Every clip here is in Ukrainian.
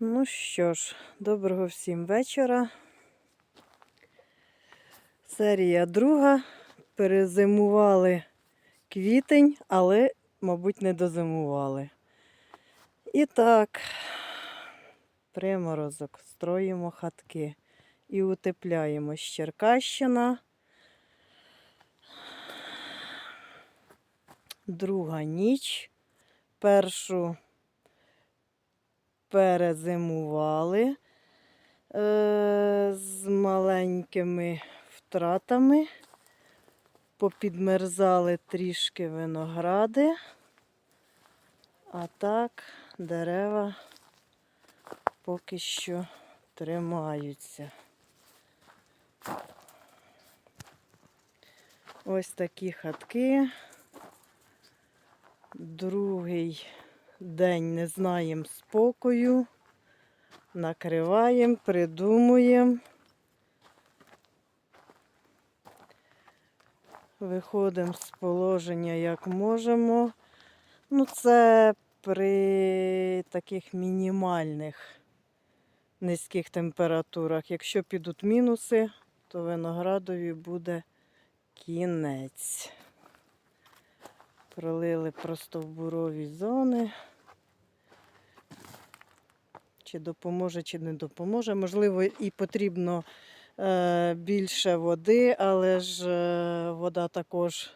Ну що ж, доброго всім вечора. Серія друга. Перезимували квітень, але, мабуть, не дозимували. І так, приморозок, строїмо хатки і утепляємо з Черкащина. Друга ніч. Першу перезимували е, з маленькими втратами. Попідмерзали трішки виногради, а так дерева поки що тримаються. Ось такі хатки. Другий день не знаємо спокою. Накриваємо, придумуємо. Виходимо з положення як можемо. Ну, це при таких мінімальних низьких температурах. Якщо підуть мінуси, то виноградові буде кінець. Пролили простовбурові зони. Чи допоможе, чи не допоможе. Можливо, і потрібно е, більше води, але ж е, вода також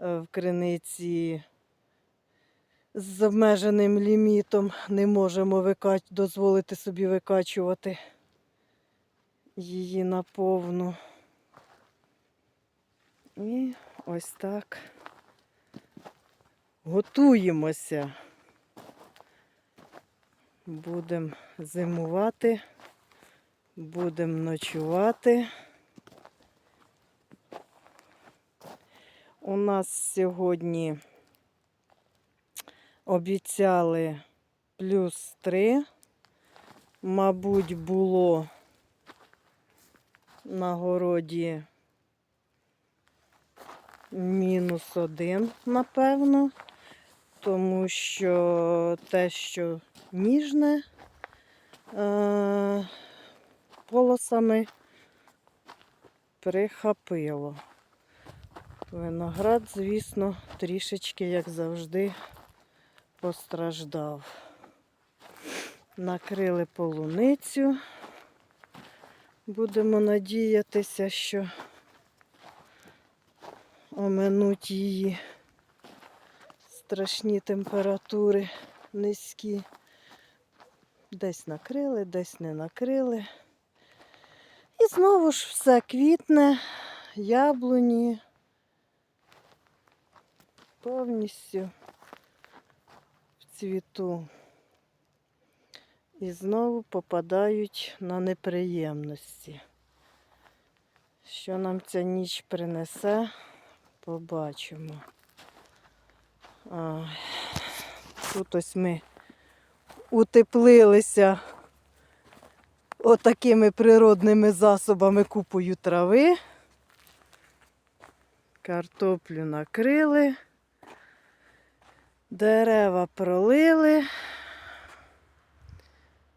е, в криниці з обмеженим лімітом не можемо викач... дозволити собі викачувати її наповну. І ось так готуємося. Будемо зимувати, будемо ночувати. У нас сьогодні обіцяли плюс 3. Мабуть, було на городі мінус один, напевно, тому що те, що ніжне е- полосами прихапило. Виноград, звісно, трішечки, як завжди, постраждав. Накрили полуницю. Будемо надіятися, що оминуть її страшні температури низькі. Десь накрили, десь не накрили. І знову ж все квітне, яблуні повністю в цвіту. І знову попадають на неприємності. Що нам ця ніч принесе, побачимо. Тут ось ми утеплилися отакими природними засобами купою трави. Картоплю накрили, дерева пролили.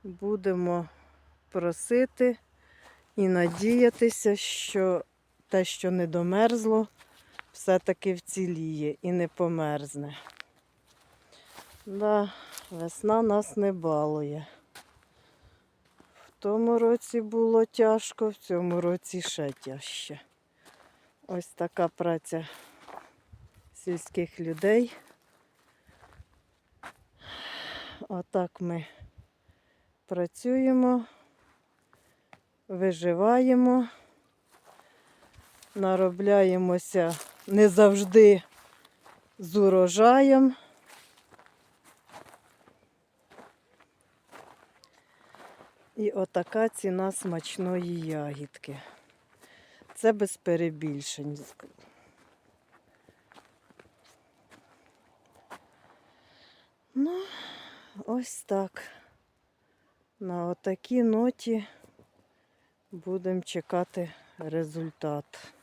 Будемо просити і надіятися, що те, що не домерзло, все-таки вціліє і не померзне. Да, весна нас не балує. В тому році було тяжко, в цьому році ще тяжче. Ось така праця сільських людей. Отак ми працюємо, виживаємо, наробляємося не завжди з урожаєм. І отака ціна смачної ягідки. Це без перебільшень. Ну, ось так. На отакій ноті будемо чекати результат.